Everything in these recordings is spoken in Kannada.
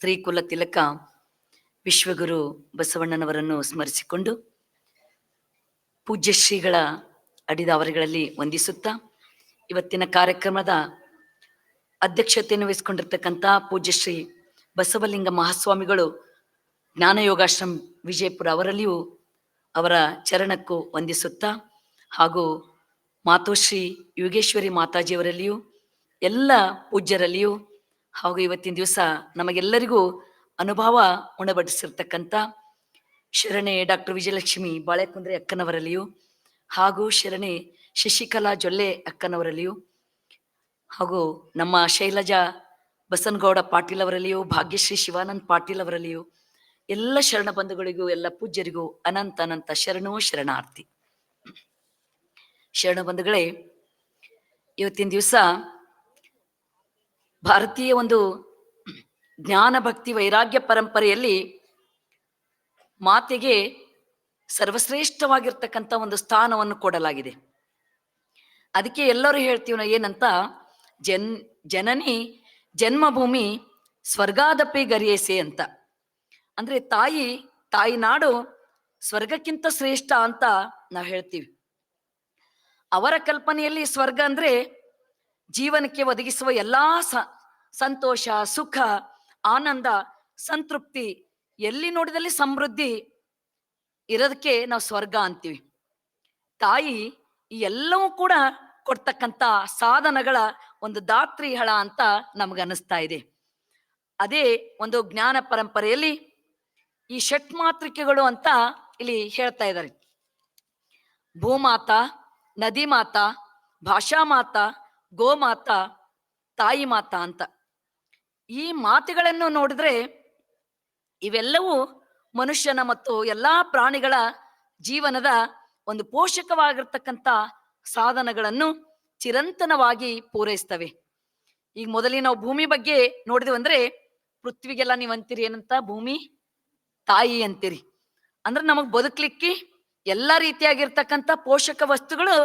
ಸ್ತ್ರೀ ಕುಲ ತಿಲಕ ವಿಶ್ವಗುರು ಬಸವಣ್ಣನವರನ್ನು ಸ್ಮರಿಸಿಕೊಂಡು ಪೂಜ್ಯಶ್ರೀಗಳ ಅಡಿದಾವರಿಗಳಲ್ಲಿ ವಂದಿಸುತ್ತಾ ಇವತ್ತಿನ ಕಾರ್ಯಕ್ರಮದ ಅಧ್ಯಕ್ಷತೆಯನ್ನು ವಹಿಸಿಕೊಂಡಿರ್ತಕ್ಕಂಥ ಪೂಜ್ಯಶ್ರೀ ಬಸವಲಿಂಗ ಮಹಾಸ್ವಾಮಿಗಳು ಜ್ಞಾನಯೋಗಾಶ್ರಮ ವಿಜಯಪುರ ಅವರಲ್ಲಿಯೂ ಅವರ ಚರಣಕ್ಕೂ ವಂದಿಸುತ್ತಾ ಹಾಗೂ ಮಾತೋಶ್ರೀ ಯೋಗೇಶ್ವರಿ ಮಾತಾಜಿಯವರಲ್ಲಿಯೂ ಎಲ್ಲ ಪೂಜ್ಯರಲ್ಲಿಯೂ ಹಾಗೂ ಇವತ್ತಿನ ದಿವಸ ನಮಗೆಲ್ಲರಿಗೂ ಅನುಭವ ಉಣಬಡಿಸಿರ್ತಕ್ಕಂಥ ಶರಣೆ ಡಾಕ್ಟರ್ ವಿಜಯಲಕ್ಷ್ಮಿ ಬಾಳೆಕುಂದ್ರೆ ಅಕ್ಕನವರಲ್ಲಿಯೂ ಹಾಗೂ ಶರಣೆ ಶಶಿಕಲಾ ಜೊಲ್ಲೆ ಅಕ್ಕನವರಲ್ಲಿಯೂ ಹಾಗೂ ನಮ್ಮ ಶೈಲಜಾ ಬಸನಗೌಡ ಪಾಟೀಲ್ ಅವರಲ್ಲಿಯೂ ಭಾಗ್ಯಶ್ರೀ ಶಿವಾನಂದ್ ಪಾಟೀಲ್ ಅವರಲ್ಲಿಯೂ ಎಲ್ಲ ಶರಣ ಬಂಧುಗಳಿಗೂ, ಎಲ್ಲ ಪೂಜ್ಯರಿಗೂ ಅನಂತ ಅನಂತ ಶರಣೋ ಶರಣಾರ್ಥಿ. ಶರಣ ಬಂಧುಗಳೇ, ಇವತ್ತಿನ ದಿವಸ ಭಾರತೀಯ ಒಂದು ಜ್ಞಾನ ಭಕ್ತಿ ವೈರಾಗ್ಯ ಪರಂಪರೆಯಲ್ಲಿ ಮಾತೆಗೆ ಸರ್ವಶ್ರೇಷ್ಠವಾಗಿರ್ತಕ್ಕಂಥ ಒಂದು ಸ್ಥಾನವನ್ನು ಕೊಡಲಾಗಿದೆ. ಅದಕ್ಕೆ ಎಲ್ಲರೂ ಹೇಳ್ತೀವಿ ನಾವು ಏನಂತ, ಜನ್, ಜನನಿ ಜನ್ಮಭೂಮಿ ಸ್ವರ್ಗಾದಪಿ ಗರಿಯೇಸೆ ಅಂತ. ಅಂದ್ರೆ ತಾಯಿ ತಾಯಿ ನಾಡು ಸ್ವರ್ಗಕ್ಕಿಂತ ಶ್ರೇಷ್ಠ ಅಂತ ನಾವು ಹೇಳ್ತೀವಿ. ಅವರ ಕಲ್ಪನೆಯಲ್ಲಿ ಸ್ವರ್ಗ ಅಂದ್ರೆ ಜೀವನಕ್ಕೆ ಒದಗಿಸುವ ಎಲ್ಲಾ ಸಂತೋಷ, ಸುಖ, ಆನಂದ, ಸಂತೃಪ್ತಿ ಎಲ್ಲಿ ನೋಡಿದಲ್ಲಿ ಸಮೃದ್ಧಿ ಇರೋದಕ್ಕೆ ನಾವು ಸ್ವರ್ಗ ಅಂತೀವಿ. ತಾಯಿ ಈ ಎಲ್ಲವೂ ಕೂಡ ಕೊಡ್ತಕ್ಕಂಥ ಸಾಧನಗಳ ಒಂದು ದಾತ್ರಿ ಹಳ ಅಂತ ನಮಗನ್ನಿಸ್ತಾ ಇದೆ. ಅದೇ ಒಂದು ಜ್ಞಾನ ಪರಂಪರೆಯಲ್ಲಿ ಈ ಷಟ್ಮಾತೃಕೆಗಳು ಅಂತ ಇಲ್ಲಿ ಹೇಳ್ತಾ ಇದ್ದಾರೆ. ಭೂಮಾತ ನದಿ ಮಾತಾ ಭಾಷಾ ಮಾತಾ ಗೋಮಾತಾ, ತಾಯಿ ಮಾತಾ ಅಂತ. ಈ ಮಾತುಗಳನ್ನು ನೋಡಿದ್ರೆ ಇವೆಲ್ಲವೂ ಮನುಷ್ಯನ ಮತ್ತು ಎಲ್ಲಾ ಪ್ರಾಣಿಗಳ ಜೀವನದ ಒಂದು ಪೋಷಕವಾಗಿರ್ತಕ್ಕಂಥ ಸಾಧನಗಳನ್ನು ಚಿರಂತನವಾಗಿ ಪೂರೈಸ್ತವೆ. ಈಗ ಮೊದಲಿಗೆ ನಾವು ಭೂಮಿ ಬಗ್ಗೆ ನೋಡಿದ್ವಿ ಅಂದ್ರೆ ಪೃಥ್ವಿಗೆಲ್ಲ ನೀವು ಅಂತೀರಿ ಏನಂತ? ಭೂಮಿ, ತಾಯಿ ಅಂತೀರಿ. ಅಂದ್ರೆ ನಮಗ್ ಬದುಕ್ಲಿಕ್ಕೆ ಎಲ್ಲಾ ರೀತಿಯಾಗಿರ್ತಕ್ಕಂಥ ಪೋಷಕ ವಸ್ತುಗಳು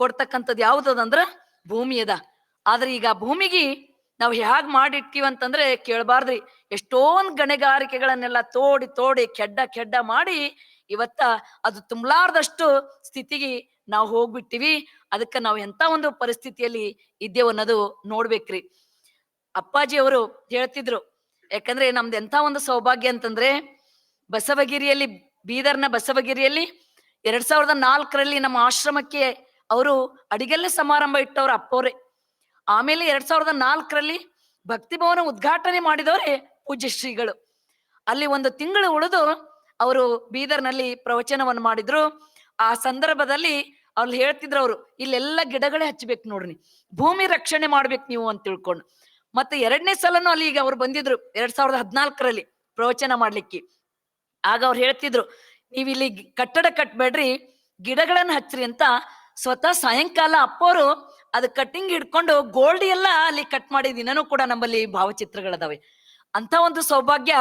ಕೊಡ್ತಕ್ಕಂಥದ್ದು ಯಾವ್ದದಂದ್ರ ಭೂಮಿ ಅದ. ಆದ್ರೆ ಈಗ ಭೂಮಿಗೆ ನಾವು ಹೇಗ್ ಮಾಡಿಟ್ಟಿವಿ ಅಂತಂದ್ರೆ ಕೇಳಬಾರ್ದ್ರಿ. ಎಷ್ಟೊಂದ್ ಗಣಿಗಾರಿಕೆಗಳನ್ನೆಲ್ಲ ತೋಡಿ ತೋಡಿ, ಕೆಡ್ಡ ಕೆಡ್ಡ ಮಾಡಿ ಇವತ್ತ ಅದು ತುಂಬಲಾರ್ದಷ್ಟು ಸ್ಥಿತಿಗೆ ನಾವು ಹೋಗ್ಬಿಟ್ಟಿವಿ. ಅದಕ್ಕೆ ನಾವು ಎಂತ ಒಂದು ಪರಿಸ್ಥಿತಿಯಲ್ಲಿ ಇದ್ದೇವೆ ಅನ್ನೋದು ನೋಡ್ಬೇಕ್ರಿ. ಅಪ್ಪಾಜಿ ಅವರು ಹೇಳ್ತಿದ್ರು, ಯಾಕಂದ್ರೆ ನಮ್ದು ಎಂಥ ಒಂದು ಸೌಭಾಗ್ಯ ಅಂತಂದ್ರೆ ಬಸವಗಿರಿಯಲ್ಲಿ ಬೀದರ್ನ ಬಸವಗಿರಿಯಲ್ಲಿ ಎರಡ್ ಸಾವಿರದ ನಾಲ್ಕರಲ್ಲಿ ನಮ್ಮ ಆಶ್ರಮಕ್ಕೆ ಅವರು ಅಡಿಗೆಲ್ಲ ಸಮಾರಂಭ ಇಟ್ಟವ್ರ ಅಪ್ಪವ್ರೆ. ಆಮೇಲೆ ಎರಡ್ ಸಾವಿರದ ನಾಲ್ಕರಲ್ಲಿ ಭಕ್ತಿ ಭವನ ಉದ್ಘಾಟನೆ ಮಾಡಿದವರೇ ಪೂಜ್ಯ ಶ್ರೀಗಳು ಅಲ್ಲಿ ಒಂದು ತಿಂಗಳು ಉಳಿದು ಅವರು ಬೀದರ್ನಲ್ಲಿ ಪ್ರವಚನವನ್ನು ಮಾಡಿದ್ರು. ಆ ಸಂದರ್ಭದಲ್ಲಿ ಅಲ್ಲಿ ಹೇಳ್ತಿದ್ರು ಅವರು, ಇಲ್ಲೆಲ್ಲ ಗಿಡಗಳೇ ಹಚ್ಚಬೇಕು ನೋಡ್ರಿ, ಭೂಮಿ ರಕ್ಷಣೆ ಮಾಡ್ಬೇಕು ನೀವು ಅಂತ ತಿಳ್ಕೊಂಡು. ಮತ್ತೆ ಎರಡನೇ ಸಲನು ಅಲ್ಲಿ ಈಗ ಅವ್ರು ಬಂದಿದ್ರು, ಎರಡ್ ಸಾವಿರದ ಹದಿನಾಲ್ಕರಲ್ಲಿ ಪ್ರವಚನ ಮಾಡ್ಲಿಕ್ಕೆ. ಆಗ ಅವ್ರು ಹೇಳ್ತಿದ್ರು, ನೀವಿಲ್ಲಿ ಕಟ್ಟಡ ಕಟ್ಬೇಡ್ರಿ, ಗಿಡಗಳನ್ನ ಹಚ್ಚ್ರಿ ಅಂತ ಸ್ವತಃ ಸಾಯಂಕಾಲ ಅಪ್ಪೋರು ಅದು ಕಟ್ಟಿಂಗ್ ಹಿಡ್ಕೊಂಡು ಗೋಲ್ಡ್ ಎಲ್ಲ ಅಲ್ಲಿ ಕಟ್ ಮಾಡಿ ದಿನನೂ ಕೂಡ ನಮ್ಮಲ್ಲಿ ಭಾವಚಿತ್ರಗಳದಾವೆ. ಅಂತ ಒಂದು ಸೌಭಾಗ್ಯ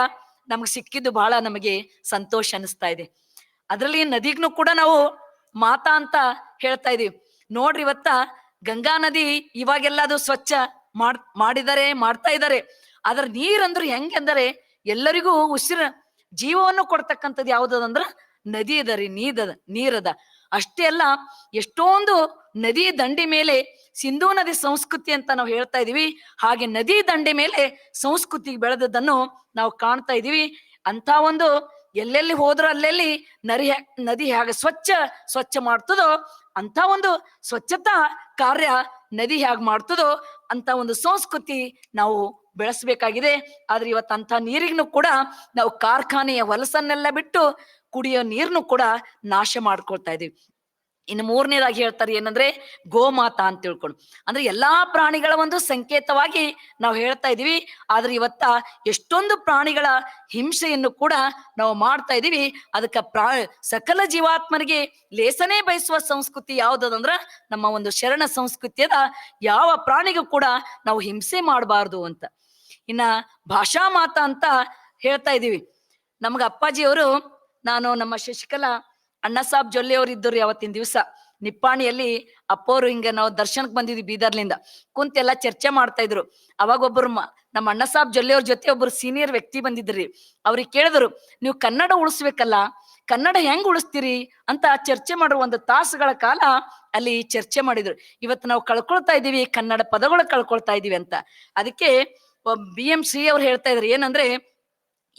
ನಮ್ಗೆ ಸಿಕ್ಕಿದ್ದು ಬಹಳ ನಮಗೆ ಸಂತೋಷ ಅನಿಸ್ತಾ ಇದೆ. ಅದರಲ್ಲಿ ನದಿಗ್ನು ಕೂಡ ನಾವು ಮಾತಾ ಅಂತ ಹೇಳ್ತಾ ಇದೀವಿ. ನೋಡ್ರಿ ಇವತ್ತ ಗಂಗಾ ನದಿ ಇವಾಗೆಲ್ಲ ಅದು ಸ್ವಚ್ಛ ಮಾಡ್ ಮಾಡಿದ್ದಾರೆ ಮಾಡ್ತಾ ಇದ್ದಾರೆ. ಅದ್ರ ಹೆಂಗೆ ಹೆಂಗೆಂದರೆ ಎಲ್ಲರಿಗೂ ಉಸಿರ ಜೀವವನ್ನು ಕೊಡ್ತಕ್ಕಂಥದ್ದು ಯಾವ್ದದಂದ್ರ ನದಿ ಅದ ರೀ, ನೀದದ, ನೀರದ. ಅಷ್ಟೇ ಅಲ್ಲ, ಎಷ್ಟೊಂದು ನದಿ ದಂಡಿ ಮೇಲೆ ಸಿಂಧೂ ನದಿ ಸಂಸ್ಕೃತಿ ಅಂತ ನಾವು ಹೇಳ್ತಾ ಇದೀವಿ, ಹಾಗೆ ನದಿ ದಂಡೆ ಮೇಲೆ ಸಂಸ್ಕೃತಿ ಬೆಳೆದದ್ದನ್ನು ನಾವು ಕಾಣ್ತಾ ಇದೀವಿ. ಅಂತ ಒಂದು ಎಲ್ಲೆಲ್ಲಿ ಹೋದ್ರೂ ಅಲ್ಲೆಲ್ಲಿ ನರಿ ನದಿ ಹೇಗೆ ಸ್ವಚ್ಛ ಸ್ವಚ್ಛ ಮಾಡ್ತದೋ ಅಂತ ಒಂದು ಸ್ವಚ್ಛತಾ ಕಾರ್ಯ ನದಿ ಹೇಗೆ ಮಾಡ್ತದೋ ಅಂತ ಒಂದು ಸಂಸ್ಕೃತಿ ನಾವು ಬೆಳೆಸ್ಬೇಕಾಗಿದೆ. ಆದ್ರೆ ಇವತ್ತು ಅಂತ ನೀರಿಗೂ ಕೂಡ ನಾವು ಕಾರ್ಖಾನೆಯ ಹೊಲಸನ್ನೆಲ್ಲ ಬಿಟ್ಟು ಕುಡಿಯೋ ನೀರ್ನು ಕೂಡ ನಾಶ ಮಾಡ್ಕೊಳ್ತಾ ಇದೀವಿ. ಇನ್ನು ಮೂರನೇದಾಗಿ ಹೇಳ್ತಾರೆ ಏನಂದ್ರೆ ಗೋಮಾತಾ ಅಂತ ತಿಳ್ಕೊಂಡು. ಅಂದ್ರೆ ಎಲ್ಲಾ ಪ್ರಾಣಿಗಳ ಒಂದು ಸಂಕೇತವಾಗಿ ನಾವು ಹೇಳ್ತಾ ಇದೀವಿ. ಆದ್ರೆ ಇವತ್ತ ಎಷ್ಟೊಂದು ಪ್ರಾಣಿಗಳ ಹಿಂಸೆಯನ್ನು ಕೂಡ ನಾವು ಮಾಡ್ತಾ ಇದೀವಿ. ಅದಕ್ಕೆ ಪ್ರಾ, ಸಕಲ ಜೀವಾತ್ಮರಿಗೆ ಲೇಸನೇ ಬಯಸುವ ಸಂಸ್ಕೃತಿ ಯಾವ್ದದಂದ್ರ ನಮ್ಮ ಒಂದು ಶರಣ ಸಂಸ್ಕೃತಿಯದ ಯಾವ ಪ್ರಾಣಿಗೂ ಕೂಡ ನಾವು ಹಿಂಸೆ ಮಾಡಬಾರ್ದು ಅಂತ. ಇನ್ನ ಭಾಷಾ ಮಾತಾ ಅಂತ ಹೇಳ್ತಾ ಇದೀವಿ. ಅಪ್ಪಾಜಿ ಅಪ್ಪಾಜಿಯವರು ನಾನು ನಮ್ಮ ಶಶಿಕಲಾ, ಅಣ್ಣ ಸಾಬ್ ಜೊಲ್ಲೆ ಅವ್ರು ಇದ್ದರು ಯಾವತ್ತಿನ ದಿವಸ. ನಿಪ್ಪಾಣಿಯಲ್ಲಿ ಅಪ್ಪೋರು ಹಿಂಗೆ ನಾವು ದರ್ಶನಕ್ಕೆ ಬಂದಿದ್ವಿ ಬೀದರ್ಲಿಂದ. ಕುಂತೆಲ್ಲ ಚರ್ಚೆ ಮಾಡ್ತಾ ಇದ್ರು. ಅವಾಗ ಒಬ್ಬರು ನಮ್ಮ ಅಣ್ಣ ಸಾಬ್ ಜೊಲ್ಲೆಯವ್ರ ಜೊತೆ ಒಬ್ರು ಸೀನಿಯರ್ ವ್ಯಕ್ತಿ ಬಂದಿದ್ರಿ. ಅವ್ರಿಗೆ ಕೇಳಿದ್ರು, ನೀವು ಕನ್ನಡ ಉಳಿಸ್ಬೇಕಲ್ಲ, ಕನ್ನಡ ಹೆಂಗ್ ಉಳಿಸ್ತೀರಿ? ಅಂತ ಚರ್ಚೆ ಮಾಡುವ ಒಂದು ತಾಸುಗಳ ಕಾಲ ಅಲ್ಲಿ ಚರ್ಚೆ ಮಾಡಿದ್ರು. ಇವತ್ತು ನಾವು ಕಳ್ಕೊಳ್ತಾ ಇದೀವಿ ಕನ್ನಡ ಪದಗಳು ಕಳ್ಕೊಳ್ತಾ ಇದೀವಿ ಅಂತ. ಅದಕ್ಕೆ ಬಿ ಎಂ ಶ್ರೀ ಅವ್ರು ಹೇಳ್ತಾ ಇದ್ರು, ಏನಂದ್ರೆ,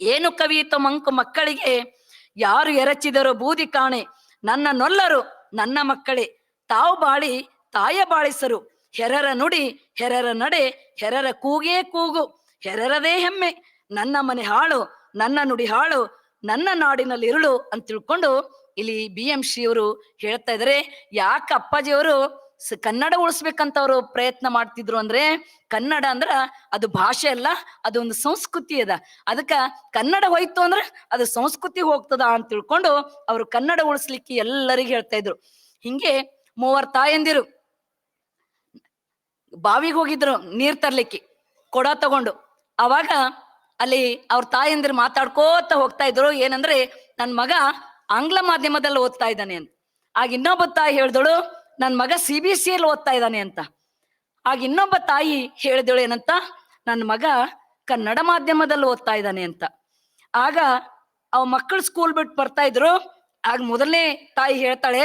ಏನು ಕವಿ ಮಂಕು ಮಕ್ಕಳಿಗೆ ಯಾರು ಎರಚಿದರೋ ಬೂದಿ ಕಾಣೆ, ನನ್ನ ನೊಲ್ಲರು, ನನ್ನ ಮಕ್ಕಳೇ. ತಾವು ಬಾಳಿ, ತಾಯ ಬಾಳಿಸರು. ಹೆರರ ನುಡಿ, ಹೆರರ ನಡೆ, ಹೆರರ ಕೂಗೇ ಕೂಗು. ಹೆರರದೇ ಹೆಮ್ಮೆ. ನನ್ನ ಮನೆ ಹಾಳು, ನನ್ನ ನುಡಿ ಹಾಳು, ನನ್ನ ನಾಡಿನಲ್ಲಿ ಇರುಳು ಅಂತ ತಿಳ್ಕೊಂಡು ಇಲ್ಲಿ ಬಿ ಎಂ ಶ್ರೀ ಅವರು ಹೇಳ್ತಾ ಇದ್ರೆ ಯಾಕೆ ಅಪ್ಪಾಜಿಯವರು ಕನ್ನಡ ಉಳಿಸ್ಬೇಕಂತ ಅವರು ಪ್ರಯತ್ನ ಮಾಡ್ತಿದ್ರು ಅಂದ್ರೆ ಕನ್ನಡ ಅಂದ್ರ ಅದು ಭಾಷೆ ಅಲ್ಲ, ಅದು ಒಂದು ಸಂಸ್ಕೃತಿ ಅದ. ಅದಕ್ಕ ಕನ್ನಡ ಹೋಯ್ತು ಅಂದ್ರೆ ಅದು ಸಂಸ್ಕೃತಿ ಹೋಗ್ತದ ಅಂತ ತಿಳ್ಕೊಂಡು ಅವರು ಕನ್ನಡ ಉಳಿಸ್ಲಿಕ್ಕೆ ಎಲ್ಲರಿಗೂ ಹೇಳ್ತಾ ಇದ್ರು. ಹಿಂಗೆ ಮೂವರ್ ತಾಯಂದಿರು ಬಾವಿಗೆ ಹೋಗಿದ್ರು ನೀರ್ ತರ್ಲಿಕ್ಕೆ, ಕೊಡ ತಗೊಂಡು. ಅವಾಗ ಅಲ್ಲಿ ಅವ್ರ ತಾಯಂದಿರು ಮಾತಾಡ್ಕೋತ ಹೋಗ್ತಾ ಇದ್ರು, ಏನಂದ್ರೆ ನನ್ ಮಗ ಆಂಗ್ಲ ಮಾಧ್ಯಮದಲ್ಲಿ ಓದ್ತಾ ಇದ್ದಾನೆ ಅಂತ. ಆಗ ಇನ್ನೊಬ್ಬ ತಾಯಿ ಹೇಳ್ದಳು ನನ್ ಮಗ ಸಿ ಬಿ ಸಿ ಅಲ್ಲಿ ಓದ್ತಾ ಇದ್ದಾನೆ ಅಂತ. ಆಗ ಇನ್ನೊಬ್ಬ ತಾಯಿ ಹೇಳಿದಳು ಏನಂತ? ನನ್ನ ಮಗ ಕನ್ನಡ ಮಾಧ್ಯಮದಲ್ಲಿ ಓದ್ತಾ ಇದ್ದಾನೆ ಅಂತ. ಆಗ ಅವ ಮಕ್ಕಳು ಸ್ಕೂಲ್ ಬಿಟ್ಟು ಬರ್ತಾ ಇದ್ರು. ಆಗ ಮೊದಲನೇ ತಾಯಿ ಹೇಳ್ತಾಳೆ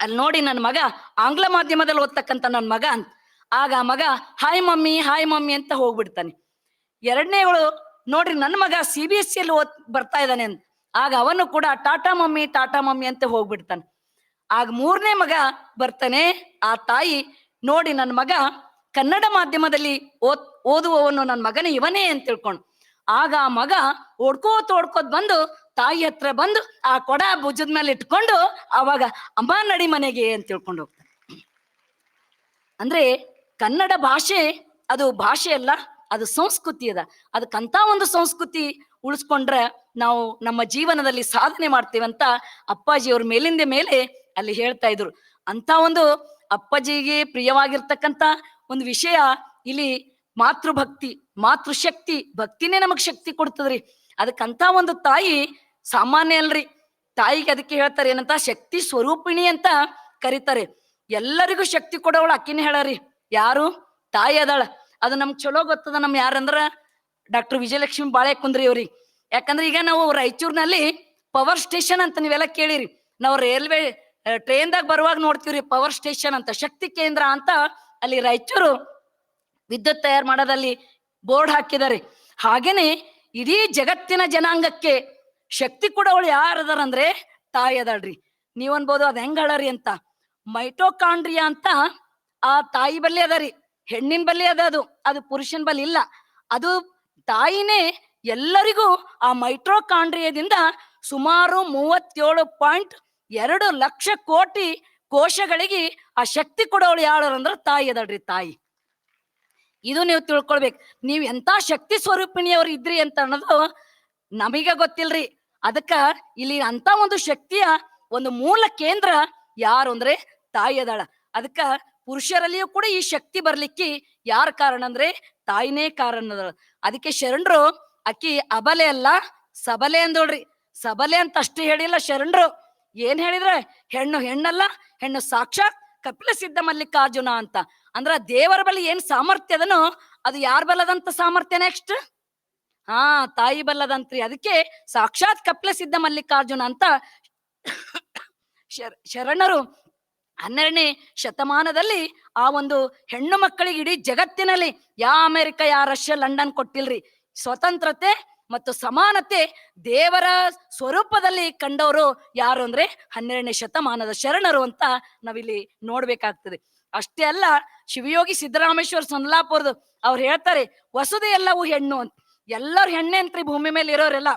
ಅಲ್ಲಿ ನೋಡಿ ನನ್ನ ಮಗ ಆಂಗ್ಲ ಮಾಧ್ಯಮದಲ್ಲಿ ಓದ್ತಕ್ಕಂತ ನನ್ನ ಮಗ ಅಂತ. ಆಗ ಆ ಮಗ ಹಾಯ್ ಮಮ್ಮಿ ಹಾಯ್ ಮಮ್ಮಿ ಅಂತ ಹೋಗ್ಬಿಡ್ತಾನೆ. ಎರಡನೇಗಳು ನೋಡ್ರಿ ನನ್ನ ಮಗ ಸಿ ಬಿ ಎಸ್ ಸಿಯಲ್ಲಿ ಓದ್, ಬರ್ತಾ ಇದ್ದಾನೆ ಅಂತ. ಆಗ ಅವನು ಕೂಡ, ಟಾಟಾ ಮಮ್ಮಿ ಟಾಟಾ ಮಮ್ಮಿ ಅಂತ ಹೋಗ್ಬಿಡ್ತಾನೆ. ಆಗ ಮೂರನೇ ಮಗ ಬರ್ತಾನೆ. ಆ ತಾಯಿ, ನೋಡಿ ನನ್ನ ಮಗ ಕನ್ನಡ ಮಾಧ್ಯಮದಲ್ಲಿ ಓದ್, ಓದುವವನು ನನ್ನ ಮಗನೇ, ಇವನೇ ಅಂತ ತಿಳ್ಕೊಂಡು. ಆಗ ಆ ಮಗ ಓಡ್ಕೋತ ಓಡ್ಕೋತ್ ಬಂದು ತಾಯಿ ಹತ್ರ ಬಂದು ಆ ಕೊಡ ಭುಜದ ಮೇಲೆ ಇಟ್ಕೊಂಡು ಅವಾಗ ಅಮ್ಮ, ನಡಿ ಮನೆಗೆ ಅಂತ ತಿಳ್ಕೊಂಡು ಹೋಗ್ತಾನೆ. ಅಂದ್ರೆ ಕನ್ನಡ ಭಾಷೆ ಅದು ಭಾಷೆ ಅಲ್ಲ, ಅದು ಸಂಸ್ಕೃತಿ ಅದ. ಅದಕ್ಕಂತ ಒಂದು ಸಂಸ್ಕೃತಿ ಉಳಿಸ್ಕೊಂಡ್ರೆ ನಾವು ನಮ್ಮ ಜೀವನದಲ್ಲಿ ಸಾಧನೆ ಮಾಡ್ತೇವೆ ಅಂತ ಅಪ್ಪಾಜಿಯವ್ರ ಮೇಲಿಂದ ಮೇಲೆ ಅಲ್ಲಿ ಹೇಳ್ತಾ ಇದ್ರು. ಅಂತ ಒಂದು ಅಪ್ಪಾಜಿಗೆ ಪ್ರಿಯವಾಗಿರ್ತಕ್ಕಂತ ಒಂದು ವಿಷಯ ಇಲ್ಲಿ ಮಾತೃಭಕ್ತಿ, ಮಾತೃಶಕ್ತಿ, ಭಕ್ತಿನೇ ನಮಗ್ ಶಕ್ತಿ ಕೊಡ್ತದ್ರಿ. ಅದಕ್ಕಂತ ಒಂದು ತಾಯಿ ಸಾಮಾನ್ಯ ಅಲ್ರಿ. ತಾಯಿಗೆ ಅದಕ್ಕೆ ಹೇಳ್ತಾರೆ, ಏನಂತ? ಶಕ್ತಿ ಸ್ವರೂಪಿಣಿ ಅಂತ ಕರೀತಾರೆ. ಎಲ್ಲರಿಗೂ ಶಕ್ತಿ ಕೊಡೋವಳು ಅಕ್ಕಿನೇ ಹೇಳರಿ. ಯಾರು? ತಾಯಿ ಅದಾಳ. ಅದು ನಮ್ಗೆ ಚಲೋ ಗೊತ್ತದ ನಮ್ ಯಾರಂದ್ರ ಡಾಕ್ಟರ್ ವಿಜಯಲಕ್ಷ್ಮಿ ಬಾಳೆ ಕುಂದ್ರಿ ಅವ್ರಿಗೆ ಯಾಕಂದ್ರೆ ಈಗ ನಾವು ರಾಯಚೂರಿನಲ್ಲಿ ಪವರ್ ಸ್ಟೇಷನ್ ಅಂತ ನೀವೆಲ್ಲ ಕೇಳಿರಿ. ನಾವು ರೈಲ್ವೆ ಟ್ರೈನ್ದಾಗ ಬರುವಾಗ ನೋಡ್ತೀವ್ರಿ ಪವರ್ ಸ್ಟೇಷನ್ ಅಂತ, ಶಕ್ತಿ ಕೇಂದ್ರ ಅಂತ ಅಲ್ಲಿ ರಾಯಚೂರು ವಿದ್ಯುತ್ ತಯಾರು ಮಾಡೋದಲ್ಲಿ ಬೋರ್ಡ್ ಹಾಕಿದ್ದಾರೆ ಹಾಗೇನೆ ಇಡೀ ಜಗತ್ತಿನ ಜನಾಂಗಕ್ಕೆ ಶಕ್ತಿ ಕೂಡ ಅವಳು ಯಾರದಾರ ಅಂದ್ರೆ ತಾಯಿ ಅದಾಳ್ರಿ. ನೀವು ಅನ್ಬೋದು ಅದ್ ಹೆಂಗ್ ಹೇಳರಿ ಅಂತ. ಮೈಟೋಕಾಂಡ್ರಿಯಾ ಅಂತ ಆ ತಾಯಿ ಬಲ್ಲಿ ಅದರಿ. ಹೆಣ್ಣಿನ ಬಲ್ಲಿ ಅದ ಅದು ಅದು ಪುರುಷನ ಬಲ್ಲಿ ಇಲ್ಲ. ಅದು ತಾಯಿನೇ ಎಲ್ಲರಿಗೂ ಆ ಮೈಟ್ರೋಕಾಂಡ್ರಿಯದಿಂದ ಸುಮಾರು ಮೂವತ್ತೇಳು ಪಾಯಿಂಟ್ ಎರಡು ಲಕ್ಷ ಕೋಟಿ ಕೋಶಗಳಿಗೆ ಆ ಶಕ್ತಿ ಕೊಡೋಳು ಯಾರು ಅಂದ್ರೆ ತಾಯಿ ಅದಳ್ರಿ ತಾಯಿ. ಇದು ನೀವು ತಿಳ್ಕೊಳ್ಬೇಕು. ನೀವು ಎಂತ ಶಕ್ತಿ ಸ್ವರೂಪಿಣಿಯವ್ರು ಇದ್ರಿ ಅಂತ ಅನ್ನೋದು ನಮಗೆ ಗೊತ್ತಿಲ್ರಿ. ಅದಕ್ಕ ಇಲ್ಲಿ ಅಂತ ಒಂದು ಶಕ್ತಿಯ ಒಂದು ಮೂಲ ಕೇಂದ್ರ ಯಾರು ಅಂದ್ರೆ ತಾಯಿ ಅದಾಳ. ಅದಕ್ಕ ಪುರುಷರಲ್ಲಿಯೂ ಕೂಡ ಈ ಶಕ್ತಿ ಬರ್ಲಿಕ್ಕೆ ಯಾರ ಕಾರಣ ಅಂದ್ರೆ ತಾಯಿನೇ ಕಾರಣ ಅದಕ್ಕೆ ಶರಣರು ಅಕ್ಕಿ ಅಬಲೆ ಅಲ್ಲ, ಸಬಲೆ ಅಂದೋಳ್ರಿ. ಸಬಲೆ ಅಂತ ಅಷ್ಟೇ ಹೇಳಿಲ್ಲ, ಶರಣರು ಏನ್ ಹೇಳಿದ್ರೆ? ಹೆಣ್ಣು ಹೆಣ್ಣಲ್ಲ, ಹೆಣ್ಣು ಸಾಕ್ಷಾತ್ ಕಪಿಲ ಸಿದ್ಧ ಮಲ್ಲಿಕಾರ್ಜುನ ಅಂತ. ಅಂದ್ರ ದೇವರ ಬಳಿ ಏನ್ ಸಾಮರ್ಥ್ಯ ಅದನೋ ಅದು ಯಾರ ಬಲ್ಲದಂತ ಸಾಮರ್ಥ್ಯ ನೆಕ್ಸ್ಟ್ ಹಾ, ತಾಯಿ ಬಲ್ಲದಂತ್ರಿ ಅದಕ್ಕೆ ಸಾಕ್ಷಾತ್ ಕಪಿಲ ಸಿದ್ಧ ಮಲ್ಲಿಕಾರ್ಜುನ ಅಂತ ಶರ- ಶರಣರು ಹನ್ನೆರಡನೇ ಶತಮಾನದಲ್ಲಿ ಆ ಒಂದು ಹೆಣ್ಣು ಮಕ್ಕಳಿಗೆ ಇಡೀ ಜಗತ್ತಿನಲ್ಲಿ ಯಾ ಅಮೆರಿಕ, ಯಾ ರಷ್ಯಾ, ಲಂಡನ್ ಕೊಟ್ಟಿಲ್ರಿ. ಸ್ವತಂತ್ರತೆ ಮತ್ತು ಸಮಾನತೆ ದೇವರ ಸ್ವರೂಪದಲ್ಲಿ ಕಂಡವರು ಯಾರು ಅಂದ್ರೆ ಹನ್ನೆರಡನೇ ಶತಮಾನದ ಶರಣರು ಅಂತ ನಾವಿಲ್ಲಿ ನೋಡ್ಬೇಕಾಗ್ತದೆ. ಅಷ್ಟೇ ಅಲ್ಲ, ಶಿವಯೋಗಿ ಸಿದ್ದರಾಮೇಶ್ವರ ಸೊನ್ಲಾಪುರದು ಅವ್ರು ಹೇಳ್ತಾರೆ ವಸುದೆ ಎಲ್ಲವೂ ಹೆಣ್ಣು ಅಂತ. ಎಲ್ಲರೂ ಹೆಣ್ಣೆ ಅಂತ್ರಿ ಭೂಮಿ ಮೇಲೆ ಇರೋರೆಲ್ಲ.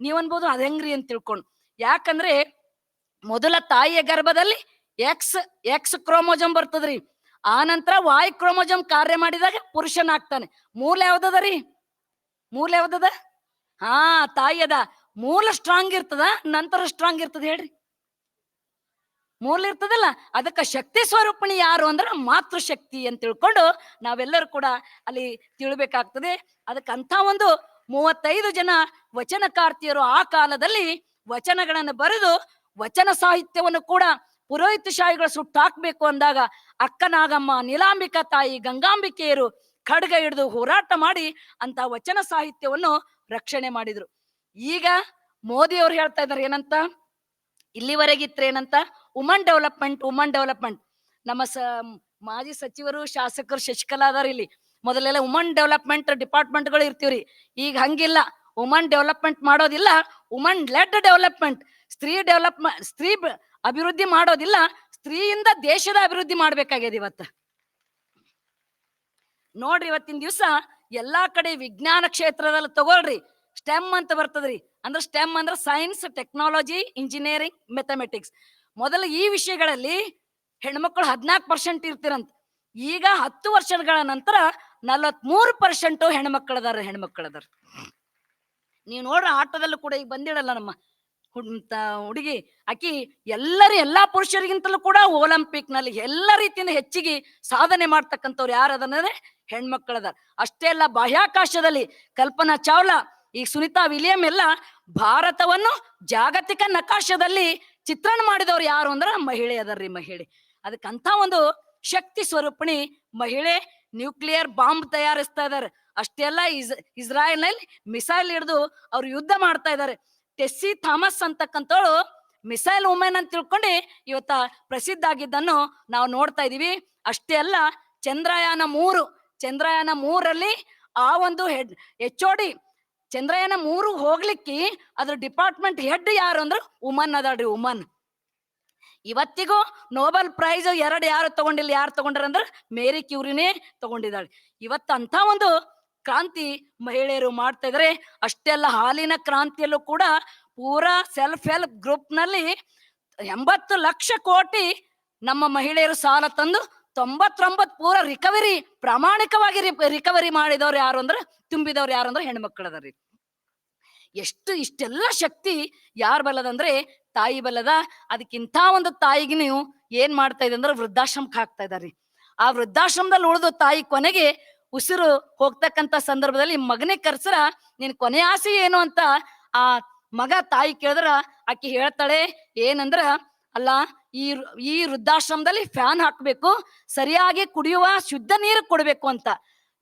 ನೀವು ಅನ್ಬೋದು ಅದ್ ಹೆಂಗ್ರಿ ಅಂತ ತಿಳ್ಕೊಂಡು. ಯಾಕಂದ್ರೆ ಮೊದಲ ತಾಯಿಯ ಗರ್ಭದಲ್ಲಿ ಎಕ್ಸ್ ಎಕ್ಸ್ ಕ್ರೋಮೋಜಮ್ ಬರ್ತದ್ರಿ. ಆ ನಂತರ ವಾಯು ಕ್ರೋಮೋಜಮ್ ಕಾರ್ಯ ಮಾಡಿದಾಗ ಪುರುಷನಾಗ್ತಾನೆ. ಮೂಲ ಯಾವ್ದದ ರೀ? ಮೂಲ ಯಾವ್ದದ? ಹಾ, ತಾಯಿ ಅದ. ಮೂಲ ಸ್ಟ್ರಾಂಗ್ ಇರ್ತದ, ನಂತರ ಸ್ಟ್ರಾಂಗ್ ಇರ್ತದ ಹೇಳ್ರಿ. ಮೂಲ ಇರ್ತದಲ್ಲ, ಅದಕ್ಕ ಶಕ್ತಿ ಸ್ವರೂಪಣಿ ಯಾರು ಅಂದ್ರೆ ಮಾತೃಶಕ್ತಿ ಅಂತ ತಿಳ್ಕೊಂಡು ನಾವೆಲ್ಲರೂ ಕೂಡ ಅಲ್ಲಿ ತಿಳ್ಬೇಕಾಗ್ತದೆ. ಅದಕ್ಕಂತ ಒಂದು ಮೂವತ್ತೈದು ಜನ ವಚನಕಾರ್ತಿಯರು ಆ ಕಾಲದಲ್ಲಿ ವಚನಗಳನ್ನು ಬರೆದು ವಚನ ಸಾಹಿತ್ಯವನ್ನು ಕೂಡ ಪುರೋಹಿತ ಶಾಹಿಗಳು ಸುಟ್ಟಾಕ್ಬೇಕು ಅಂದಾಗ ಅಕ್ಕನಾಗಮ್ಮ, ನೀಲಾಂಬಿಕಾ ತಾಯಿ, ಗಂಗಾಂಬಿಕೆಯರು ಖಡ್ಗ ಹಿಡಿದು ಹೋರಾಟ ಮಾಡಿ ಅಂತ ವಚನ ಸಾಹಿತ್ಯವನ್ನು ರಕ್ಷಣೆ ಮಾಡಿದ್ರು. ಈಗ ಮೋದಿ ಅವ್ರು ಹೇಳ್ತಾ ಇದಾರೆ ಏನಂತ? ಇಲ್ಲಿವರೆಗಿತ್ರ ಏನಂತ? ವುಮನ್ ಡೆವಲಪ್ಮೆಂಟ್ ವುಮನ್ ಡೆವಲಪ್ಮೆಂಟ್ ನಮ್ಮ ಸ, ಮಾಜಿ ಸಚಿವರು, ಶಾಸಕರು ಶಶಿಕಲಾ ಅದಾರ ಇಲ್ಲಿ. ಮೊದಲೆಲ್ಲ ವುಮನ್ ಡೆವಲಪ್ಮೆಂಟ್ ಡಿಪಾರ್ಟ್ಮೆಂಟ್ಗಳು ಇರ್ತೀವ್ರಿ. ಈಗ ಹಂಗಿಲ್ಲ. ವುಮನ್ ಡೆವಲಪ್ಮೆಂಟ್ ಮಾಡೋದಿಲ್ಲ. ವುಮನ್ ಲೆಡ್ ಡೆವಲಪ್ಮೆಂಟ್ ಸ್ತ್ರೀ ಡೆವಲಪ್ಮೆಂಟ್ ಸ್ತ್ರೀ ಅಭಿವೃದ್ಧಿ ಮಾಡೋದಿಲ್ಲ. ಸ್ತ್ರೀಯಿಂದ ದೇಶದ ಅಭಿವೃದ್ಧಿ ಮಾಡ್ಬೇಕಾಗ್ಯದ ಇವತ್ತ. ನೋಡ್ರಿ ಇವತ್ತಿನ ದಿವಸ ಎಲ್ಲಾ ಕಡೆ ವಿಜ್ಞಾನ ಕ್ಷೇತ್ರದಲ್ಲಿ ತಗೊಳ್ರಿ. ಸ್ಟೆಮ್ ಅಂತ ಬರ್ತದ್ರಿ. ಅಂದ್ರೆ ಸ್ಟೆಮ್ ಅಂದ್ರೆ ಸೈನ್ಸ್ ಟೆಕ್ನಾಲಜಿ ಇಂಜಿನಿಯರಿಂಗ್ ಮೆಥಮೆಟಿಕ್ಸ್ ಮೊದಲು ಈ ವಿಷಯಗಳಲ್ಲಿ ಹೆಣ್ಮಕ್ಳು ಹದಿನಾಲ್ಕು ಪರ್ಸೆಂಟ್ ಇರ್ತಿರಂತ. ಈಗ ಹತ್ತು ವರ್ಷಗಳ ನಂತರ ನಲವತ್ಮೂರು ಪರ್ಸೆಂಟ್ ಹೆಣ್ಮಕ್ಳದಾರ ಹೆಣ್ಮಕ್ಳದಾರ. ನೀವು ನೋಡ್ರಿ ಆಟೋದಲ್ಲೂ ಕೂಡ ಈಗ ಬಂದಿಡಲ್ಲ ನಮ್ಮ ಹುಡುಗಿ ಆಕಿ ಎಲ್ಲರೂ ಎಲ್ಲಾ ಪುರುಷರಿಗಿಂತಲೂ ಕೂಡ ಒಲಿಂಪಿಕ್ನಲ್ಲಿ ಎಲ್ಲ ರೀತಿಯಿಂದ ಹೆಚ್ಚಿಗೆ ಸಾಧನೆ ಮಾಡ್ತಕ್ಕಂಥವ್ರು ಯಾರದಂದ್ರೆ ಹೆಣ್ಮಕ್ಳದಾರ ಅಷ್ಟೇ ಅಲ್ಲ, ಬಾಹ್ಯಾಕಾಶದಲ್ಲಿ ಕಲ್ಪನಾ ಚಾವ್ಲಾ, ಈ ಸುನಿತಾ ವಿಲಿಯಂ ಎಲ್ಲ ಭಾರತವನ್ನು ಜಾಗತಿಕ ನಕಾಶದಲ್ಲಿ ಚಿತ್ರಣ ಮಾಡಿದವ್ರು ಯಾರು ಅಂದ್ರೆ ಮಹಿಳೆ ಅದರ್ರಿ ಮಹಿಳೆ. ಅದಕ್ಕಂಥ ಒಂದು ಶಕ್ತಿ ಸ್ವರೂಪಣಿ ಮಹಿಳೆ ನ್ಯೂಕ್ಲಿಯರ್ ಬಾಂಬ್ ತಯಾರಿಸ್ತಾ ಇದ್ದಾರೆ ಅಷ್ಟೆಲ್ಲ ಇಸ್ ಇಸ್ರಾಯಲ್ನಲ್ಲಿ ಮಿಸೈಲ್ ಹಿಡಿದು ಅವ್ರು ಯುದ್ಧ ಮಾಡ್ತಾ ಇದ್ದಾರೆ ಟೆಸ್ಸಿ ಥಾಮಸ್ ಅಂತಕ್ಕಂಥವಳು ಮಿಸೈಲ್ ವುಮೆನ್ ಅಂತ ತಿಳ್ಕೊಂಡು ಇವತ್ತ ಪ್ರಸಿದ್ಧ ಆಗಿದ್ದನ್ನು ನಾವು ನೋಡ್ತಾ ಇದೀವಿ. ಅಷ್ಟೇ ಅಲ್ಲ, ಚಂದ್ರಯಾನ ಮೂರು, ಚಂದ್ರಯಾನ ಮೂರಲ್ಲಿ ಆ ಒಂದು ಹೆಡ್ ಎಚ್ ಡಿ ಚಂದ್ರಯಾನ ಮೂರು ಹೋಗ್ಲಿಕ್ಕೆ ಅದ್ರ ಡಿಪಾರ್ಟ್ಮೆಂಟ್ ಹೆಡ್ ಯಾರು ಅಂದ್ರೆ ಉಮನ್ ಅದಾಳ್ರಿ ಉಮನ್ ಇವತ್ತಿಗೂ ನೋಬೆಲ್ ಪ್ರೈಸ್ ಎರಡು ಯಾರು ತಗೊಂಡಿಲ್ಲ, ಯಾರು ತಗೊಂಡ್ರ ಅಂದ್ರೆ ಮೇರಿ ಕ್ಯೂರಿನೇ ತಗೊಂಡಿದ್ದಾಳೆ. ಇವತ್ತು ಅಂತ ಒಂದು ಕ್ರಾಂತಿ ಮಹಿಳೆಯರು ಮಾಡ್ತಾ ಇದ್ದಾರೆ ಅಷ್ಟೆಲ್ಲ ಹಾಲಿನ ಕ್ರಾಂತಿಯಲ್ಲೂ ಕೂಡ ಪೂರಾ ಸೆಲ್ಫ್ ಹೆಲ್ಪ್ ಗ್ರೂಪ್ನಲ್ಲಿ ಎಂಬತ್ತು ಲಕ್ಷ ಕೋಟಿ ನಮ್ಮ ಮಹಿಳೆಯರು ಸಾಲ ತಂದು ತೊಂಬತ್ತೊಂಬತ್ ಪೂರ ರಿಕವರಿ ಪ್ರಾಮಾಣಿಕವಾಗಿ ರಿಕವರಿ ಮಾಡಿದವ್ರು ಯಾರು ಅಂದ್ರೆ ತುಂಬಿದವ್ರು ಯಾರು ಅಂದ್ರೆ ಹೆಣ್ಮಕ್ಳದಾರಿ ಎಷ್ಟು ಇಷ್ಟೆಲ್ಲ ಶಕ್ತಿ ಯಾರ್ ಬಲ್ಲದಂದ್ರೆ ತಾಯಿ ಬಲ್ಲದ ಅದಕ್ಕಿಂತ ಒಂದು ತಾಯಿಗೆ ನೀವು ಏನ್ ಮಾಡ್ತಾ ಇದೆ ವೃದ್ಧಾಶ್ರಮಕ್ಕೆ ಹಾಕ್ತಾ ಇದಾರೆ ಆ ವೃದ್ಧಾಶ್ರಮದಲ್ಲಿ ಉಳಿದು ತಾಯಿ ಕೊನೆಗೆ ಉಸಿರು ಹೋಗ್ತಕ್ಕಂತ ಸಂದರ್ಭದಲ್ಲಿ ಮಗನೇ ಕರ್ಸರ, ನಿನ್ ಕೊನೆ ಆಸೆ ಏನು? ಅಂತ ಆ ಮಗ ತಾಯಿ ಕೇಳಿದ್ರ, ಆಕಿ ಹೇಳ್ತಾಳೆ ಏನಂದ್ರ, ಅಲ್ಲ, ಈ ಈ ವೃದ್ಧಾಶ್ರಮದಲ್ಲಿ ಫ್ಯಾನ್ ಹಾಕ್ಬೇಕು, ಸರಿಯಾಗಿ ಕುಡಿಯುವ ಶುದ್ಧ ನೀರು ಕೊಡ್ಬೇಕು ಅಂತ.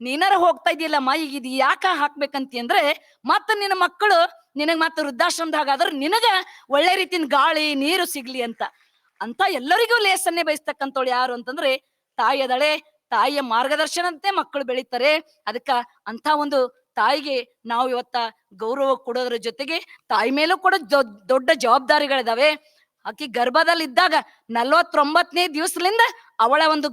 ನೀನಾರ ಹೋಗ್ತಾ ಇದೆಯಲ್ಲ ಈಗ ಇದು ಯಾಕೆ ಹಾಕ್ಬೇಕಂತಿ ಅಂದ್ರೆ, ಮತ್ತ ನಿನ್ನ ಮಕ್ಕಳು, ನಿನಗ್ ಮತ್ತೆ ವೃದ್ಧಾಶ್ರಮದಾಗ ಆದ್ರ ನಿನಗ ಒಳ್ಳೆ ರೀತಿನ ಗಾಳಿ, ನೀರು ಸಿಗ್ಲಿ ಅಂತ. ಅಂತ ಎಲ್ಲರಿಗೂ ಲೇಸನ್ನೇ ಬಯಸ್ತಕ್ಕಂಥವ್ಳು ಯಾರು ಅಂತಂದ್ರೆ, ತಾಯಿ ಅದಳೆ ತಾಯಿಯ ಮಾರ್ಗದರ್ಶನಂತೆ ಮಕ್ಕಳು ಬೆಳೀತಾರೆ. ಅದಕ್ಕ ಅಂತ ಒಂದು ತಾಯಿಗೆ ನಾವು ಇವತ್ತ ಗೌರವ ಕೊಡೋದ್ರ ಜೊತೆಗೆ ತಾಯಿ ಮೇಲೂ ಕೂಡ ದೊಡ್ಡ ಜವಾಬ್ದಾರಿಗಳಿದಾವೆ. ಆಕಿ ಗರ್ಭದಲ್ಲಿದ್ದಾಗ ನಲ್ವತ್ತೊಂಬತ್ತನೇ ದಿವಸದಿಂದ ಅವಳ ಒಂದು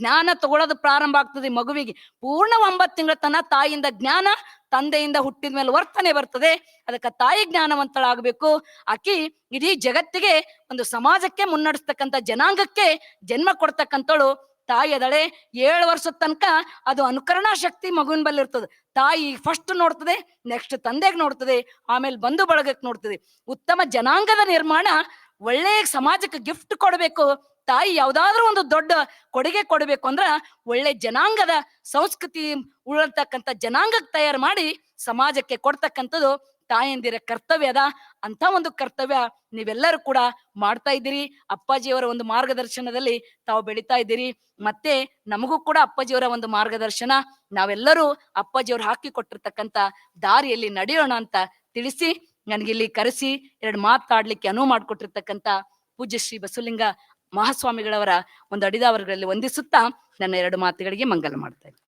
ಜ್ಞಾನ ತಗೊಳ್ಳೋದು ಪ್ರಾರಂಭ ಆಗ್ತದೆ ಮಗುವಿಗೆ. ಪೂರ್ಣ ಒಂಬತ್ತು ತಿಂಗಳ ತನ ತಾಯಿಯಿಂದ ಜ್ಞಾನ, ತಂದೆಯಿಂದ ಹುಟ್ಟಿದ ಮೇಲೆ ವರ್ತನೆ ಬರ್ತದೆ. ಅದಕ್ಕೆ ತಾಯಿ ಜ್ಞಾನವಂತಳಾಗಬೇಕು. ಆಕಿ ಇಡೀ ಜಗತ್ತಿಗೆ ಒಂದು ಸಮಾಜಕ್ಕೆ ಮುನ್ನಡೆಸ್ತಕ್ಕಂಥ ಜನಾಂಗಕ್ಕೆ ಜನ್ಮ ಕೊಡ್ತಕ್ಕಂಥವಳು ತಾಯಿ ಅದಳೆ, ಏಳು ವರ್ಷದ ತನಕ ಅದು ಅನುಕರಣಾ ಶಕ್ತಿ ಮಗುವಿನ ಬಲ್ಲಿ ಇರ್ತದೆ ತಾಯಿ ಫಸ್ಟ್ ನೋಡ್ತದೆ ನೆಕ್ಸ್ಟ್ ತಂದೆಗೆ ನೋಡ್ತದೆ, ಆಮೇಲೆ ಬಂಧು ಬಳಗಕ್ಕೆ ನೋಡ್ತದೆ. ಉತ್ತಮ ಜನಾಂಗದ ನಿರ್ಮಾಣ ಒಳ್ಳೆ ಸಮಾಜಕ್ಕೆ ಗಿಫ್ಟ್ ಕೊಡಬೇಕು, ತಾಯಿ ಯಾವುದಾದ್ರೂ ಒಂದು ದೊಡ್ಡ ಕೊಡುಗೆ ಕೊಡಬೇಕು ಅಂದ್ರ ಒಳ್ಳೆ ಜನಾಂಗದ ಸಂಸ್ಕೃತಿ ಉಳತಕ್ಕಂಥ ಜನಾಂಗಕ್ಕೆ ತಯಾರು ಮಾಡಿ ಸಮಾಜಕ್ಕೆ ಕೊಡ್ತಕ್ಕಂಥದ್ದು ತಾಯಂದಿರ ಕರ್ತವ್ಯ ಅದ. ಅಂತ ಒಂದು ಕರ್ತವ್ಯ ನೀವೆಲ್ಲರೂ ಕೂಡ ಮಾಡ್ತಾ ಇದ್ದೀರಿ. ಅಪ್ಪಾಜಿಯವರ ಒಂದು ಮಾರ್ಗದರ್ಶನದಲ್ಲಿ ತಾವು ಬೆಳಿತಾ ಇದ್ದೀರಿ. ಮತ್ತೆ ನಮಗೂ ಕೂಡ ಅಪ್ಪಾಜಿಯವರ ಒಂದು ಮಾರ್ಗದರ್ಶನ. ನಾವೆಲ್ಲರೂ ಅಪ್ಪಾಜಿಯವರು ಹಾಕಿ ಕೊಟ್ಟಿರ್ತಕ್ಕಂಥ ದಾರಿಯಲ್ಲಿ ನಡೆಯೋಣ ಅಂತ ತಿಳಿಸಿ, ನನಗಿಲ್ಲಿ ಕರೆಸಿ, ಎರಡು ಮಾತಾಡ್ಲಿಕ್ಕೆ ಅನುವು ಮಾಡಿಕೊಟ್ಟಿರ್ತಕ್ಕಂಥ ಪೂಜ್ಯ ಶ್ರೀ ಬಸವಲಿಂಗ ಮಹಾಸ್ವಾಮಿಗಳವರ ಒಂದು ಅಡಿದಾವರಗಳಲ್ಲಿ ವಂದಿಸುತ್ತಾ ನನ್ನ ಎರಡು ಮಾತುಗಳಿಗೆ ಮಂಗಲ ಮಾಡ್ತಾ ಇದ್ದೀನಿ.